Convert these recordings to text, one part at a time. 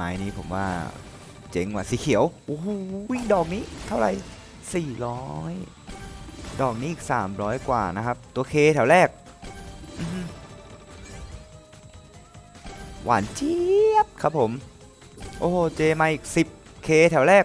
ไม้นี้ผมว่าเจ๋งว่ะสีเขียวโอ้โหดอกนี้เท่าไหร่400 ดอกนี้อีก 300 กว่านะครับ ตัวเคแถวแรกอื้อหือหวานเจี๊ยบครับผม โอ้โห เจมาอีก 10เคแถวแรก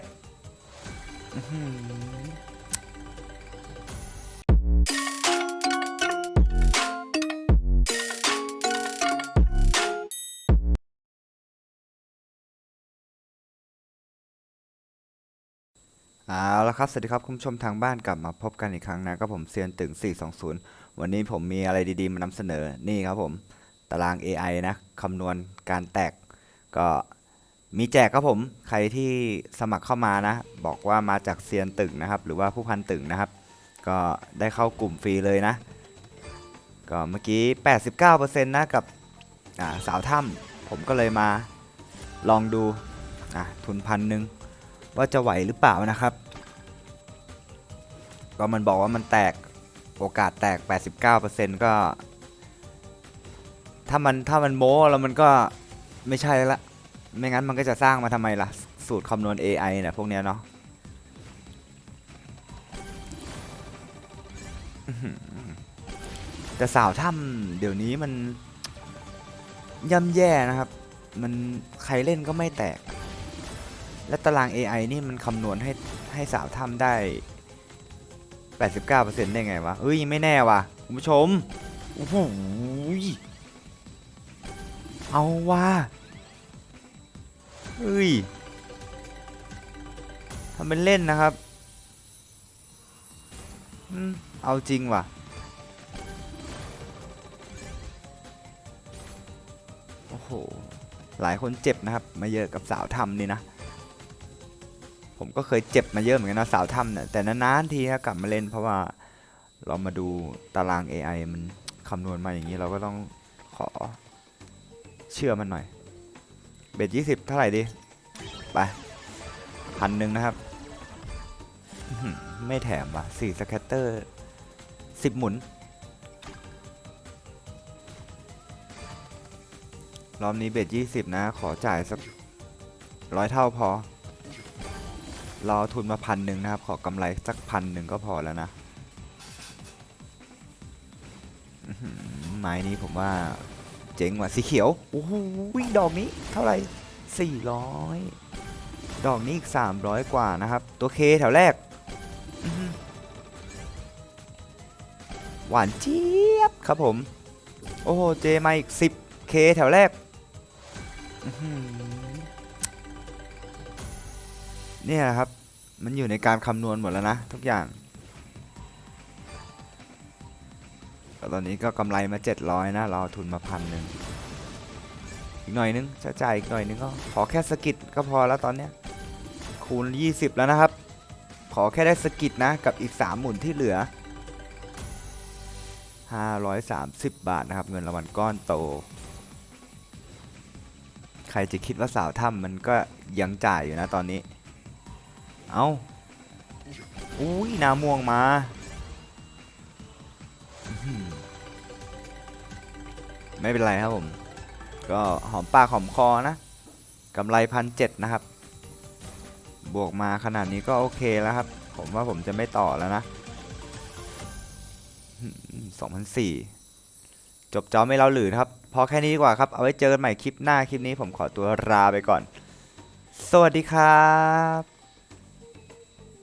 เอาละครับ สวัสดีครับคุณผู้ชมทางบ้านกลับมาพบกันอีกครั้งนะก็ผมเซียนตึง 420 วันนี้ผมมีอะไรดีๆมานำเสนอนี่ครับผม ตาราง AI นะคำนวณการแตก ก็มีแจกครับผมใครที่สมัครเข้ามานะ บอกว่ามาจากเซียนตึงนะครับ หรือว่าผู้พันตึงนะครับ ก็ได้เข้ากลุ่มฟรีเลยนะ ก็เมื่อกี้ 89%นะกับสาวถ้ำผมก็เลยมาลองดูทุนพันหนึ่ง ว่าจะไหวหรือเปล่านะครับ ก็มันบอกว่ามันแตกโอกาสแตก 89%ก็ ถ้ามันถ้ามันโม้แล้วมันก็ไม่ใช่ละไม่งั้นมันก็จะสร้างมาทำไมล่ะ สูตรคำนวณ AI เนี่ยพวกเนี้ยเนาะแต่สาวถ้ำเดี๋ยวนี้มันย่ำแย่นะครับ มันใครเล่นก็ไม่แตก และตาราง AI นี่มันคำนวณให้ให้สาวทำได้ 89%ได้ไงวะเอ้ยไม่แน่ว่ะคุณผู้ชมโอ้โหเอาว่ะเฮ้ยทำเป็นเล่นนะครับเอาจริงว่ะ โอ้โห หลายคนเจ็บนะครับ มาเยอะกับสาวทำนี่นะ ผมก็เคยเจ็บมาเยอะเหมือนกันนะสาวถ้ำเนี่ยแต่นานๆทีนะกลับมาเล่นเพราะว่าเรามาดูตาราง AI มันคำนวณมาอย่างนี้เราก็ต้องขอเชื่อมันหน่อย เบ็ดยี่สิบเท่าไหร่ดี ไปพันหนึ่งนะครับ ไม่แถมว่ะสี่สแคตเตอร์สิบหมุน รอบนี้เบ็ดยี่สิบนะ ขอจ่ายสักร้อยเท่าพอ เราเอทุนมาพันหนึ่งนะครับ ขอกำไรสักพันหนึ่งก็พอแล้วนะไม้นี้ผมว่าเจ๋งว่ะสีเขียวโอ้โหดอกนี้เท่าไหร่ 400 ดอกนี้อีก 300 กว่านะครับ ตัวเคแถวแรกอื้อหือหวานเจี๊ยบครับผม โอ้โห เจมาอีก 10เคแถวแรก เนี่ยนะครับ มันอยู่ในการคำนวณหมดแล้วนะ ทุกอย่างตอนนี้ก็กำไรมา 700 นะเราเอาทุนมาพันหนึ่งอีกหน่อยนึงจะจ่ายอีกหน่อยนึงก็ขอแค่สกิดก็พอแล้วตอนเนี้ยคูณ 20 แล้วนะครับ ขอแค่ได้สกิดนะกับอีก 3 หมุนที่เหลือ 530 บาทนะครับ เงินรางวัลก้อนโต ใครจะคิดว่าสาวถ้ำมันก็ยังจ่ายอยู่นะตอนนี้ เอาอุ้ยนาม่วงมาไม่เป็นไรครับผม ก็หอมปากหอมคอนะกำไรพันเจ็ดนะครับ บวกมาขนาดนี้ก็โอเคแล้วครับ ผมว่าผมจะไม่ต่อแล้วนะสองพันสี่จบจอไม่เล่าหรือครับ พอแค่นี้ดีกว่าครับ เอาไว้เจอกันใหม่คลิปหน้าคลิปนี้ผมขอตัวลาไปก่อน สวัสดีครับ